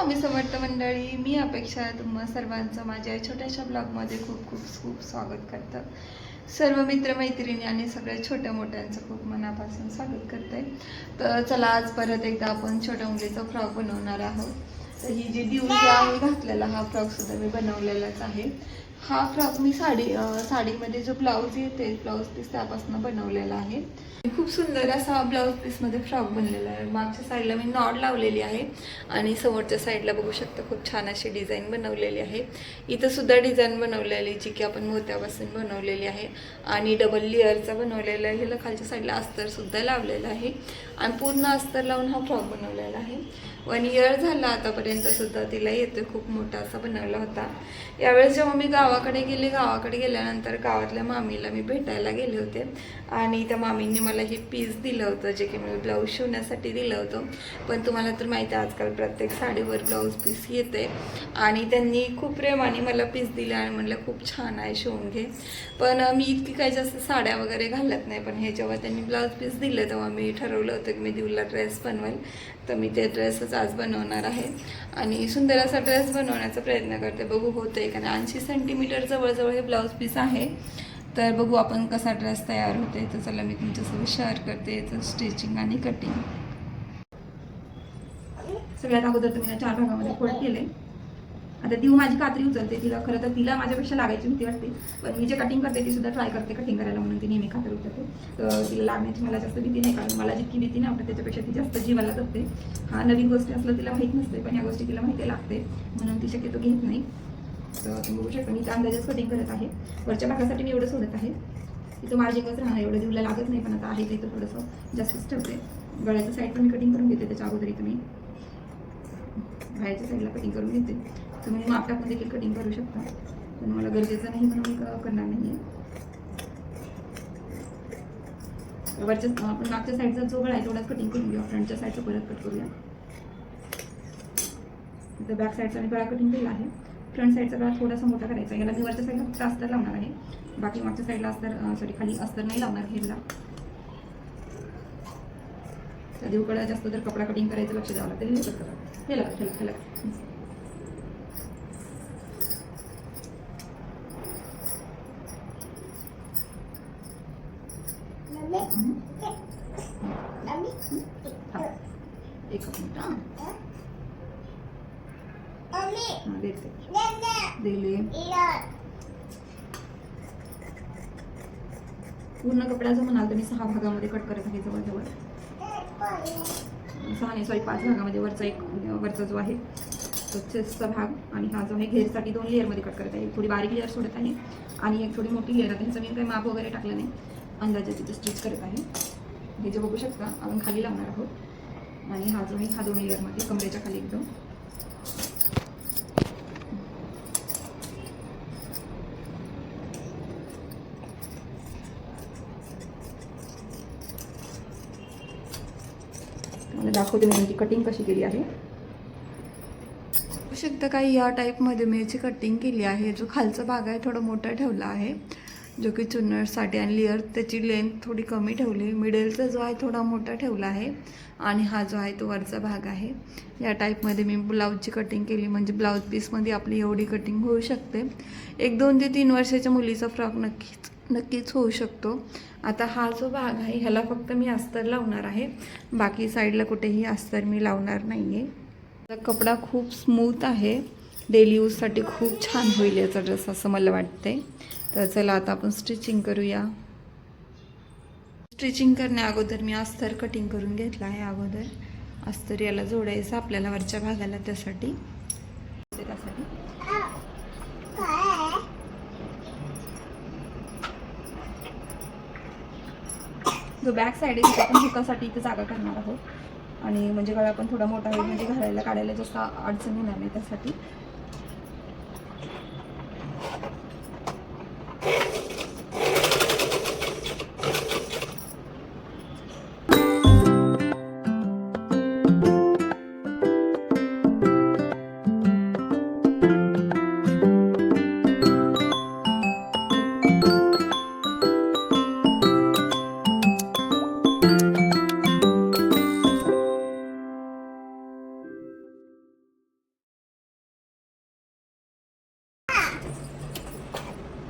स्वामी समर्थ मंडळी मी अपेक्षा तुम्हा सर्वांचं माझ्या छोट्याशा ब्लॉगमध्ये खूप खूप खूप स्वागत करतं. सर्व मित्रमैत्रिणी आणि सगळ्या छोट्या मोठ्यांचं खूप मनापासून स्वागत करते. तर चला आज परत एकदा आपण छोट्या मुलीचा फ्रॉक बनवणार आहोत. तर ही जी दिवशी आहे घातलेला हा फ्रॉकसुद्धा मी बनवलेलाच आहे. हा फ्रॉक मी साडी साडीमध्ये जो ब्लाऊज येते ब्लाऊज पीस त्यापासून बनवलेला आहे. खूप सुंदर असा ब्लाऊज पीसमध्ये फ्रॉक बनलेला आहे. मागच्या साईडला मी नॉड लावलेली आहे आणि समोरच्या साईडला बघू शकता खूप छान अशी डिझाईन बनवलेली आहे. इथं सुद्धा डिझाईन बनवलेली जी की आपण मोत्यापासून बनवलेली आहे. आणि डबल लेअरचा बनवलेला आहे. ह्याला खालच्या साईडला अस्तरसुद्धा लावलेला आहे. आणि पूर्ण अस्तर लावून हा फ्रॉक बनवलेला आहे. वन इयर झाला आतापर्यंत सुद्धा तिला येतोय खूप मोठा असा बनवला होता. यावेळेस जेव्हा मी गावाकडे गेले. गावाकडे गेल्यानंतर गावातल्या मामीला मी भेटायला गेले होते. आणि त्या मामींनी मला हे पीस दिलं होतं जे की मी ब्लाऊज शिवण्यासाठी दिलं होतं. पण तुम्हाला तर माहिती आहे आजकाल प्रत्येक साडीवर ब्लाऊज पीस येते. आणि त्यांनी खूप प्रेमाने मला पीस दिलं आणि म्हणलं खूप छान आहे शिवून घे. पण मी इतकी काही जास्त साड्या वगैरे घालत नाही. पण हे जेव्हा त्यांनी ब्लाऊज पीस दिलं तेव्हा मी ठरवलं होतं की मी दिवला ड्रेस बनवेल. तर मी ते ड्रेसच आज बनवणार आहे. आणि सुंदर असा ड्रेस बनवण्याचा प्रयत्न करते. बघू होतंय का नाही. ऐंशी सेंटीमीटर जवळजवळ हे ब्लाऊज पीस आहे. तर बघू आपण कसा ड्रेस तयार होते तर चला मी तुमच्यासोबत शेअर करते. याचं स्टिचिंग आणि कटिंग सगळ्यात अगोदर तुम्ही चार भागामध्ये फोल्ड केले आता ती माझी कात्री उचलते तिला खरं तर तिला माझ्यापेक्षा लागायची भीती वाटते. पण मी जे कटिंग करते ती सुद्धा ट्राय करते कटिंग करायला म्हणून ती नेहमी कात्री उचलते. तर तिला लागण्याची मला जास्त भीती नाही कारण मला जितकी भीती नाही वाटत त्याच्यापेक्षा ती जास्त जीवाला जपते. हा नवीन गोष्टी असलं तिला माहीत नसते पण या गोष्टी तिला माहिती लागते म्हणून ती शक्यतो घेत नाही. तर तुम्ही बघू शकता मी त्या अंदाजेच कटिंग करत आहे. वरच्या भागासाठी मी एवढं सोडत आहे. तिथं मार्जिंगच राहणार? एवढं दिवला लागत नाही पण आता आहे ते तर थोडंसं जास्तच ठेवते. गळ्याचं साईड पण मी कटिंग करून घेते त्याच्या अगोदर तुम्ही बाहेरच्या साईडला कटिंग करून घेते. तुम्ही माप देखील कटिंग करू शकता. पण मला गरजेचं नाही म्हणून क- करणार नाही आहे वरच्या आपण मागच्या साईडचा जो गळा आहे तेवढाच कटिंग करून घेऊ. फ्रंटच्या साईडचं परत कट करूया. तर बॅक साईडचा मी गळा कटिंग केला आहे. फ्रंट साईडचा गळा थोडासा मोठा करायचा याला मी वरच्या साईडला फक्त अस्तर लावणार आहे. बाकी मागच्या साईडला अस्तर सॉरी खाली अस्तर नाही लावणार हेरला त्या देवकडे जास्त जर कपडा कटिंग करायचं लक्ष द्यावं लागतं हे करा. हे लगा हे लगा हे एक मिनिट देते दिले पूर्ण कपड्याचं म्हणाल तर मी सहा भागामध्ये कट करत आहे जवळजवळ सहा नाही सॉरी पाच भागामध्ये वरचा एक वरचा जो आहे तो चेस्टचा भाग आणि हा जो आहे घेरसाठी दोन लेअरमध्ये कट करत आहे. थोडी बारीक लेअर सोडत आहे आणि एक थोडी मोठी लेअर आहे ह्याचं मी काही माप वगैरे टाकलं नाही. अंदाजे तिथे स्टिच करत आहे. हे जे बघू शकता आपण खाली लावणार आहोत. आणि हा जो आहे हा दोन लेअरमध्ये कमरेच्या खाली एकदम. मला दाखवते मी त्यांची कटिंग कशी केली आहे. बघू शकता काही या टाईपमध्ये मी याची कटिंग केली आहे. जो खालचा भाग आहे थोडा मोठा ठेवला आहे. जो की चुन्नरसाठी आणि लेअर त्याची लेंथ थोडी कमी ठेवली. मिडलचा जो आहे थोडा मोठा ठेवला आहे आणि हा जो आहे तो वरचा भाग आहे. या टाईपमध्ये मी ब्लाऊजची कटिंग केली. म्हणजे ब्लाऊज पीसमध्ये आपली एवढी कटिंग होऊ शकते. एक दोन ते तीन वर्षाच्या मुलीचा फ्रॉक नक्कीच नक्कीच होऊ शकतो. आता हा जो भाग आहे ह्याला फक्त मी अस्तर लावणार आहे. बाकी साईडला कुठेही अस्तर मी लावणार नाही आहे कपडा खूप स्मूथ आहे. डेली यूजसाठी खूप छान होईल याचा ड्रेस असं मला वाटते तर चला आता आपण स्टिचिंग करूया. स्टिचिंग करण्या अगोदर मी अस्तर कटिंग करून घेतला आहे अगोदर. अस्तर याला जोडायचं आपल्याला वरच्या भागाला त्यासाठी. त्यासाठी. जो बॅक साईड आहे तिथे आपण हुकासाठी इथे जागा करणार आहोत. आणि म्हणजे गळा पण थोडा मोठा होईल म्हणजे घालायला काढायला जास्त अडचण येणार नाही त्यासाठी.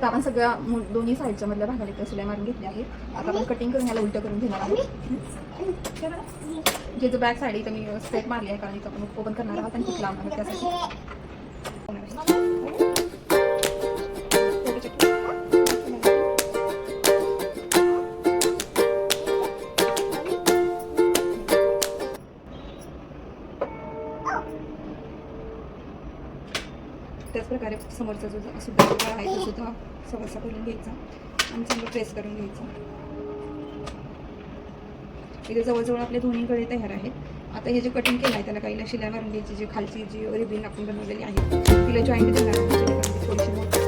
तर आपण सगळ्या मु- दोन्ही साईडच्या मधल्या भागाला इकडे शिलाई मारून घेतली आहे. आता आपण कटिंग करून याला उलटं करून घेणार आहोत. जे जो बॅक साईड इथं मी स्ट्रेट मारली आहे कारण इथं आपण ओपन करणार आहोत आणि हुक लांब त्यासाठी. त्याचप्रकारे समोरचा जो सुद्धा आहे तो सुद्धा समोरचा करून घ्यायचा आणि चांगलं प्रेस करून घ्यायचा. इथे जवळजवळ आपले दोन्ही गळे तयार आहेत. आता हे जे कटिंग केलं आहे त्याला काहीला शिलाई मारून घ्यायची जी खालची जी रिबिन आपण बनवलेली आहे तिला जॉईंट देणार थोडीशी मोठी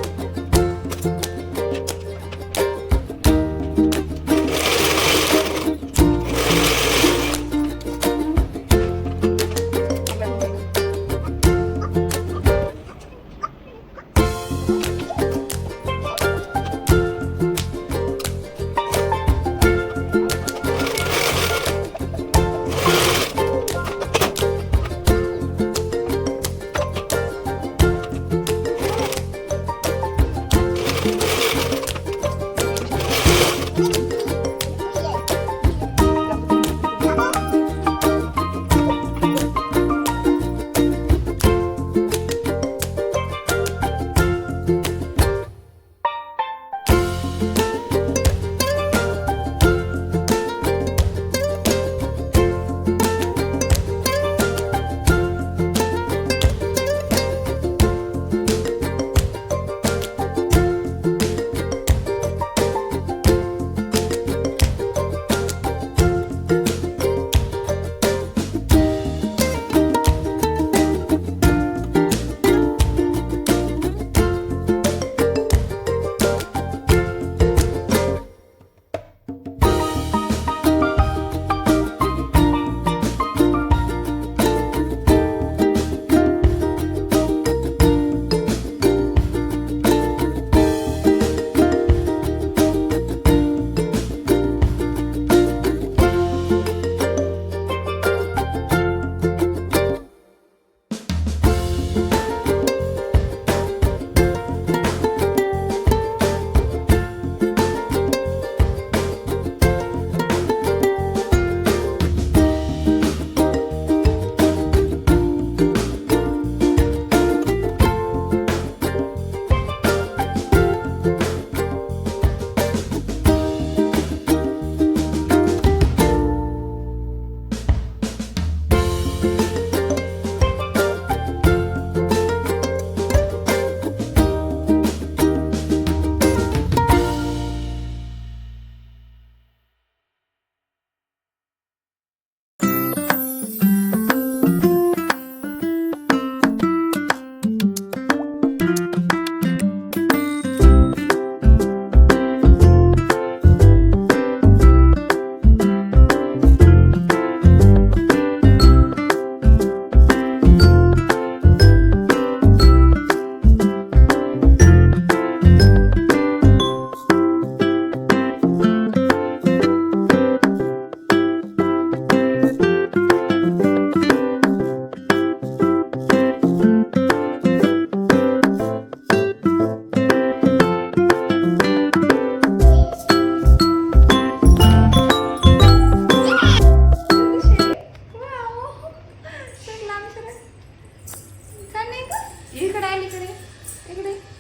इकडे.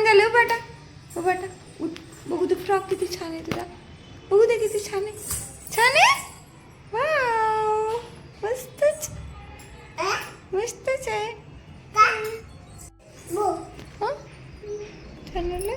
छान झालं बाटा हो बाटा बघू दे फ्रॉक किती छान आहे तुझा। बघू दे किती छान आहे छान? आहे वा मस्तच मस्तच आहे छान झालं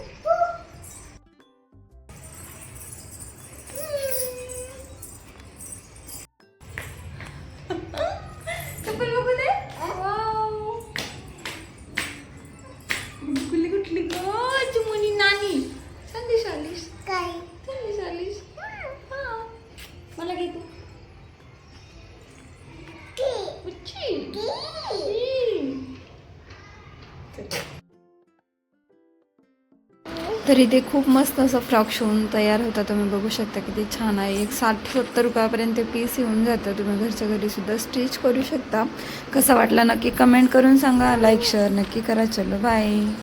तर इथे खूप मस्त असं फ्रॉक शिवून तयार होता. तुम्ही बघू शकता किती छान आहे. एक साठ सत्तर रुपयापर्यंत पीस येऊन जातं. तुम्ही घरच्या घरी सुद्धा स्टिच करू शकता. कसा वाटला नक्की कमेंट करून सांगा. लाईक शेअर नक्की करा. चलो बाय